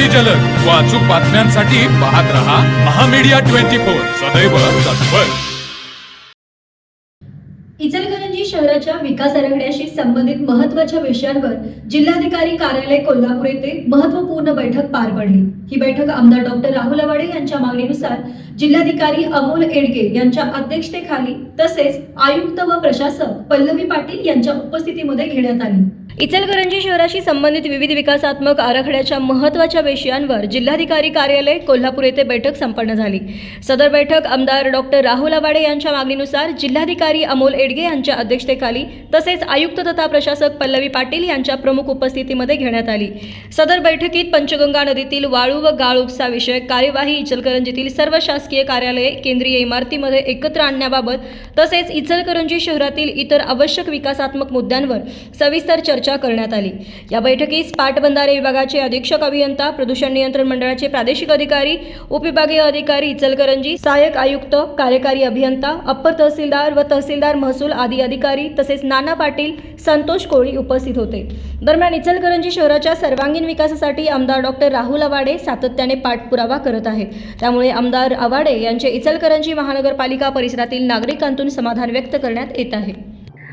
अगदी जलद. व अचूक बातम्यांसाठी पाहत रहा महामीडिया ट्वेंटी फोर. सदैव तत्पर. इचलकरंजी शहराच्या विकास आराखड्याशी संबंधित महत्त्वाच्या विषयांवर जिल्हाधिकारी कार्यालय कोल्हापूर येथे महत्त्वपूर्ण बैठक पार पडली. ही बैठक आमदार डॉक्टर राहुल आवाडे यांच्या मागणीनुसार जिल्हाधिकारी अमोल एडगे यांच्या अध्यक्षतेखाली तसेच आयुक्त व प्रशासक पल्लवी पाटील यांच्या उपस्थितीमध्ये घेण्यात आली. इचलकरंजी शहराशी संबंधित विविध विकासात्मक आराखड्याच्या महत्त्वाच्या विषयांवर जिल्हाधिकारी कार्यालय कोल्हापूर येथे बैठक संपन्न झाली. सदर बैठक आमदार डॉक्टर राहुल आवाडे यांच्या मागणीनुसार जिल्हाधिकारी अमोल एडगे यांच्या अध्यक्षतेखाली तसेच आयुक्त तथा प्रशासक पल्लवी पाटील यांच्या प्रमुख उपस्थितीमध्ये घेण्यात आली. सदर बैठकीत पंचगंगा नदीतील वाळू व गाळ उपसा विषयक कार्यवाही इचलकरंजीतील सर्व शासकीय कार्यालये केंद्रीय इमारतीमध्ये एकत्र आणण्याबाबत तसेच इचलकरंजी शहरातील इतर आवश्यक विकासात्मक मुद्द्यांवर सविस्तर चर्चा करण्यात आली. या बैठकीस पाटबंधारे विभागाचे अधीक्षक अभियंता प्रदूषण नियंत्रण मंडळाचे प्रादेशिक अधिकारी उपविभागीय अधिकारी इचलकरंजी सहाय्यक आयुक्त कार्यकारी अभियंता अप्पर तहसीलदार व तहसीलदार महसूल आदी अधिकारी तसेच नाना पाटील संतोष कोळी उपस्थित होते. दरम्यान इचलकरंजी शहराच्या सर्वांगीण विकासासाठी आमदार डॉक्टर राहुल आवाडे सातत्याने पाठपुरावा करत आहेत. त्यामुळे आमदार आवाडे यांचे इचलकरंजी महानगरपालिका परिसरातील नागरिकांतून समाधान व्यक्त करण्यात येत आहे.